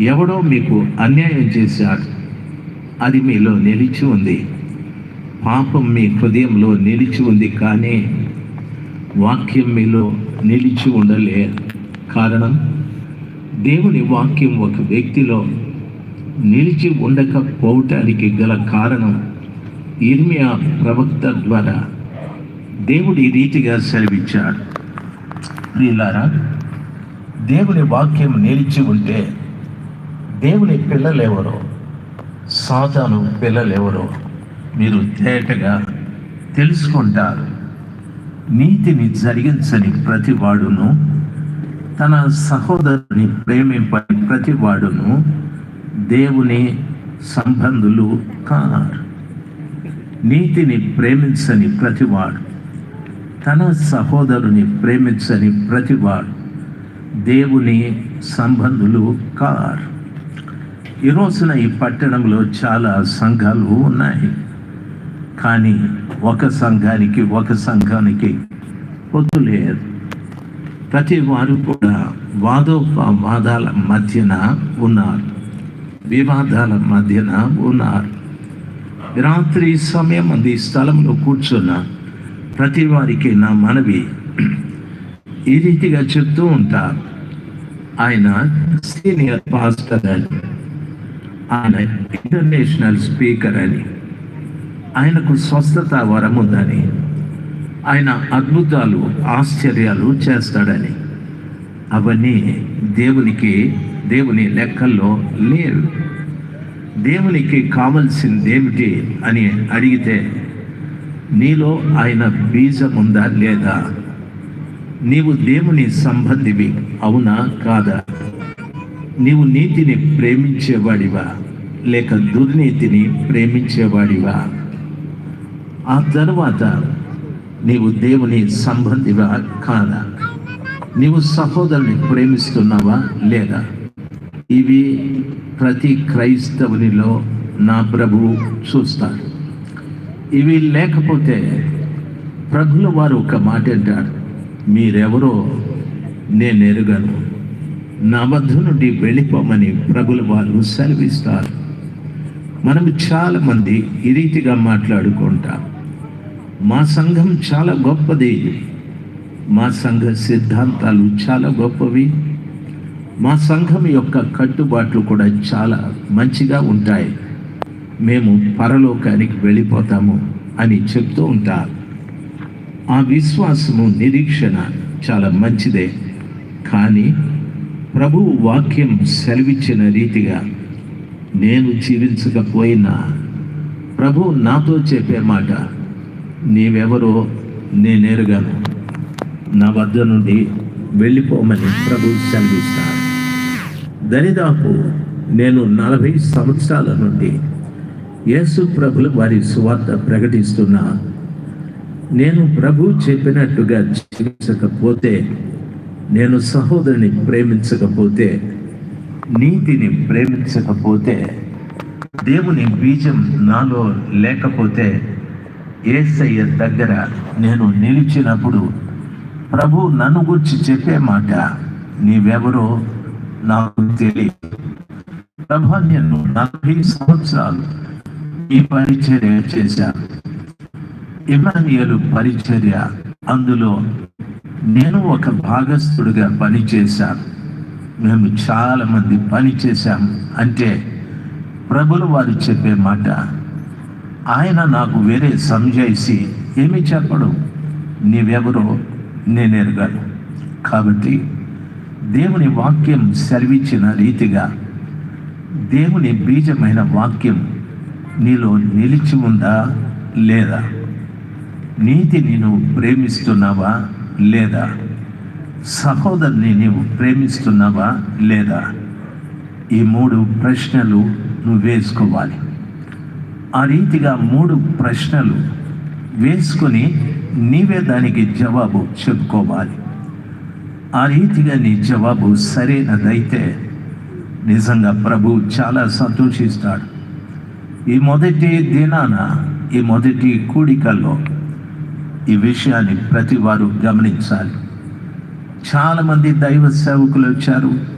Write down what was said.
ఎవడో మీకు అన్యాయం చేశాడు. అది మీలో నిలిచి ఉంది. పాపం మీ హృదయంలో నిలిచి ఉంది కానీ వాక్యం మీలో నిలిచి ఉండలే. కారణం దేవుని వాక్యం ఒక వ్యక్తిలో నిలిచి ఉండకపోవటానికి గల కారణం ఇర్మియా ప్రవక్త ద్వారా దేవుడు ఈ రీతిగా సెలవిచ్చాడు. ప్రియులారా దేవుని వాక్యం నిలిచి ఉంటే దేవుని పిల్లలెవరో? సాతాను పిల్లలెవరో? మీరు తేటగా తెలుసుకుంటారు. నీతిని జరిగించని ప్రతి వాడును తన సహోదరుని ప్రేమింపని ప్రతి వాడును దేవుని సంబంధులు కారు నీతిని ప్రేమించని ప్రతివాడు తన సహోదరుని ప్రేమించని ప్రతివాడు దేవుని సంబంధులు కారు. ఈ రోజున ఈ పట్టణంలో చాలా సంఘాలు ఉన్నాయి. కానీ ఒక సంఘానికి ఒక సంఘానికి పొత్తు లేదు. ప్రతి వారు కూడా వాదోపవాదాల మధ్యన ఉన్నారు. వివాదాల మధ్యన ఉన్నారు. రాత్రి సమయం అంది స్థలంలో కూర్చున్న ప్రతి వారికి నా మనవి ఈ రీతిగా చెప్తూ ఉంటారు. ఆయన సీనియర్ పాస్టర్ అని. ఆయన ఇంటర్నేషనల్ స్పీకర్ అని. ఆయనకు స్వస్థత వరం ఉందని. ఆయన అద్భుతాలు ఆశ్చర్యాలు చేస్తాడని. అవన్నీ దేవునికి దేవుని లెక్కల్లో లేవు. దేవునికి కావలసింది ఏమిటి అని అడిగితే నీలో ఆయన బీజం ఉందా లేదా? నీవు దేవుని సంబంధివి అవునా కాదా? నీవు నీతిని ప్రేమించేవాడివా? లేక దుర్నీతిని ప్రేమించేవాడివా? ఆ తర్వాత నీవు దేవుని సంబంధివా కాదా? నీవు సహోదరుని ప్రేమిస్తున్నావా లేదా? ఇవి ప్రతి క్రైస్తవునిలో నా ప్రభువు చూస్తారు. ఇవి లేకపోతే ప్రభుల వారు ఒక మాట అంటారు మీరెవరో నేను ఎరుగను. నా వద్ద నుండి వెళ్ళిపోమని ప్రభుల వారు సెలవిస్తారు. మనం చాలా మంది ఈ రీతిగా మాట్లాడుకుంటాం. మా సంఘం చాలా గొప్పది. మా సంఘ సిద్ధాంతాలు చాలా గొప్పవి. మా సంఘం యొక్క కట్టుబాట్లు కూడా చాలా మంచిగా ఉంటాయి. మేము పరలోకానికి వెళ్ళిపోతాము అని చెప్తూ ఉంటారు ఆ విశ్వాసము నిరీక్షణ చాలా మంచిదే. కానీ ప్రభు వాక్యం సెలవిచ్చిన రీతిగా నేను జీవించకపోయినా ప్రభు నాతో చెప్పే మాట నీవెవరో నేనేరుగాను నా వద్ద నుండి వెళ్ళిపోమని ప్రభు సెలవిస్తాను దరిదాపు నేను నలభై సంవత్సరాల నుండి యేసు ప్రభులు వారి సువార్త ప్రకటిస్తున్నా. నేను ప్రభు చెప్పినట్టుగా జీవించకపోతే నేను సహోదరుని ప్రేమించకపోతే నీతిని ప్రేమించకపోతే దేవుని బీజం నాలో లేకపోతే ఏసయ్య దగ్గర నేను నిలిచినప్పుడు ప్రభు నన్ను గురించి చెప్పే మాట నీవెవరో నాకు తెలియదు. ప్రభా నేను నలభై సంవత్సరాలు ఈ పరిచర్య చేశాను. ఇమానియలు పరిచర్య అందులో నేను ఒక భాగస్థుడిగా పనిచేశాను మేము చాలామంది పని చేశాం. అంటే ప్రభులు వారు చెప్పే మాట ఆయన నాకు వేరే సంజాయిసి ఏమి చెప్పడు. నీవెవరో నేను ఎరగాను. కాబట్టి దేవుని వాక్యం సెలవిచ్చిన రీతిగా దేవుని బీజమైన వాక్యం నీలో నిలిచి ఉందా లేదా? నీతిని నువ్వు ప్రేమిస్తున్నావా? లేదా? సహోదరుని నీవు ప్రేమిస్తున్నావా లేదా? ఈ మూడు ప్రశ్నలు నువ్వు వేసుకోవాలి ఆ రీతిగా మూడు ప్రశ్నలు వేసుకొని నీవే దానికి జవాబు చెప్పుకోవాలి. ఆ రీతిగా నీ జవాబు సరైనదైతే నిజంగా ప్రభు చాలా సంతోషిస్తాడు. ఈ మొదటి దినాన ఈ మొదటి కూడికల్లో ఈ విషయాన్ని ప్రతి వారు గమనించాలి. చాలామంది దైవ సేవకులు వచ్చారు.